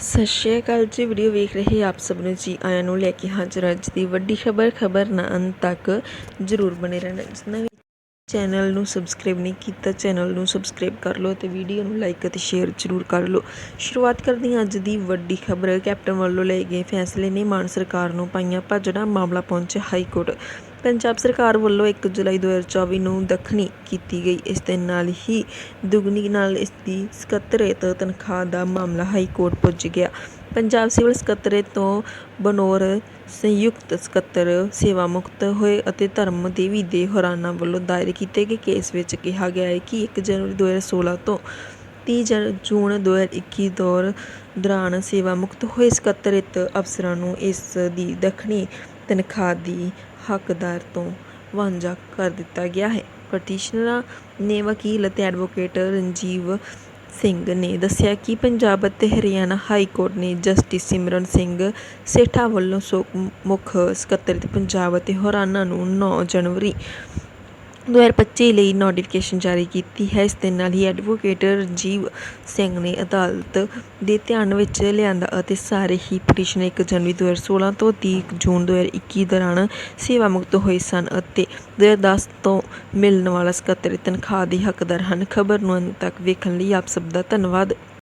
ਸਤਿ ਸ਼੍ਰੀ ਅਕਾਲ ਜੀ, ਵੀਡੀਓ ਵੇਖ ਰਹੇ ਆਪ ਸਭ ਨੂੰ ਜੀ, ਆਇਆਂ ਨੂੰ ਲੈ ਕੇ ਹਾਜ਼ਰ ਅੱਜ ਦੀ ਵੱਡੀ ਖਬਰ ਖਬਰ ਨਾ ਅੰਤ ਤੱਕ ਜ਼ਰੂਰ ਬਣੇ ਰਹਿਣਾ। ਜਿਨ੍ਹਾਂ ਵੀ ਚੈਨਲ ਨੂੰ ਸਬਸਕ੍ਰਾਈਬ ਨਹੀਂ ਕੀਤਾ, ਚੈਨਲ ਨੂੰ ਸਬਸਕ੍ਰਾਈਬ ਕਰ ਲਓ ਤੇ ਵੀਡੀਓ ਨੂੰ ਲਾਈਕ ਅਤੇ ਸ਼ੇਅਰ ਜ਼ਰੂਰ ਕਰ ਲਓ। ਸ਼ੁਰੂਆਤ ਕਰਦੇ ਹਾਂ ਅੱਜ ਦੀ ਵੱਡੀ ਖਬਰ। ਕੈਪਟਨ ਵੱਲੋਂ ਲਏ ਗਏ ਫੈਸਲੇ ਨੇ ਮਾਨ ਸਰਕਾਰ ਨੂੰ ਪਾਈਆਂ ਭਾਜੜਾਂ। ਮਾਮਲਾ ਪਹੁੰਚਿਆ ਹਾਈ ਕੋਰਟ ਪੰਜਾਬ ਸਰਕਾਰ ਵੱਲੋਂ 1 ਜੁਲਾਈ 2024 ਨੂੰ ਦੱਖਣੀ ਕੀਤੀ ਗਈ। ਇਸ ਦੇ ਨਾਲ ਹੀ ਦੁਗਣੀ ਨਾਲ ਇਸ ਦੀ ਸਕੱਤਰੇਤ ਤਨਖਾਹ ਦਾ ਮਾਮਲਾ ਹਾਈ ਕੋਰਟ ਪੁੱਜ ਗਿਆ। ਪੰਜਾਬ ਸਿਵਲ ਸਕੱਤਰੇਤ ਤੋਂ ਬਨੌਰ ਸੰਯੁਕਤ ਸਕੱਤਰ ਸੇਵਾ ਮੁਕਤ ਹੋਏ ਅਤੇ ਧਰਮ ਦੇਵੀ ਦੇ ਹੋਰਾਨਾਂ ਵੱਲੋਂ ਦਾਇਰ ਕੀਤੇ ਗਏ ਕੇਸ ਵਿੱਚ ਕਿਹਾ ਗਿਆ ਹੈ ਕਿ 1 ਜਨਵਰੀ 2016 ਤੋਂ 30 ਜਨ ਜੂਨ 2021 ਦੌਰ ਦੌਰਾਨ ਸੇਵਾ ਮੁਕਤ ਹੋਏ ਸਕੱਤਰੇਤ ਅਫਸਰਾਂ ਨੂੰ ਇਸ ਦੀ ਦੱਖਣੀ ਤਨਖਾਹ ਦੀ ਹੱਕਦਾਰ ਤੋਂ ਵਾਂਝਾ ਕਰ ਦਿੱਤਾ ਗਿਆ ਹੈ। ਪਟੀਸ਼ਨਰਾਂ ਨੇ ਵਕੀਲ ਅਤੇ ਐਡਵੋਕੇਟ ਰਣਜੀਵ ਸਿੰਘ ਨੇ ਦੱਸਿਆ ਕਿ ਪੰਜਾਬ ਅਤੇ ਹਰਿਆਣਾ ਹਾਈ ਕੋਰਟ ਨੇ ਜਸਟਿਸ ਸਿਮਰਨ ਸਿੰਘ ਸੇਠਾ ਵੱਲੋਂ ਸੋ ਮੁੱਖ ਸਕੱਤਰ ਪੰਜਾਬ ਅਤੇ ਹਰਿਆਣਾ ਨੂੰ 9 ਜਨਵਰੀ 2025 ਲਈ ਨੋਟੀਫਿਕੇਸ਼ਨ ਜਾਰੀ ਕੀਤੀ ਹੈ। ਇਸ ਦੇ ਨਾਲ ਹੀ ਐਡਵੋਕੇਟ ਰਜੀਵ ਸਿੰਘ ਨੇ ਅਦਾਲਤ ਦੇ ਧਿਆਨ ਵਿੱਚ ਲਿਆਂਦਾ ਅਤੇ ਸਾਰੇ ਹੀ ਪਟੀਸ਼ਨ 1 ਜਨਵਰੀ 2016 ਤੋਂ 30 ਜੂਨ 2021 ਦੌਰਾਨ ਸੇਵਾ ਮੁਕਤ ਹੋਏ ਸਨ ਅਤੇ 2010 ਤੋਂ ਮਿਲਣ ਵਾਲਾ ਸਕੱਤਰ ਤਨਖਾਹ ਦੇ ਹੱਕਦਾਰ ਹਨ। ਖਬਰ ਨੂੰ ਅੰਤ ਤੱਕ ਵੇਖਣ ਲਈ ਆਪ ਸਭ ਦਾ ਧੰਨਵਾਦ।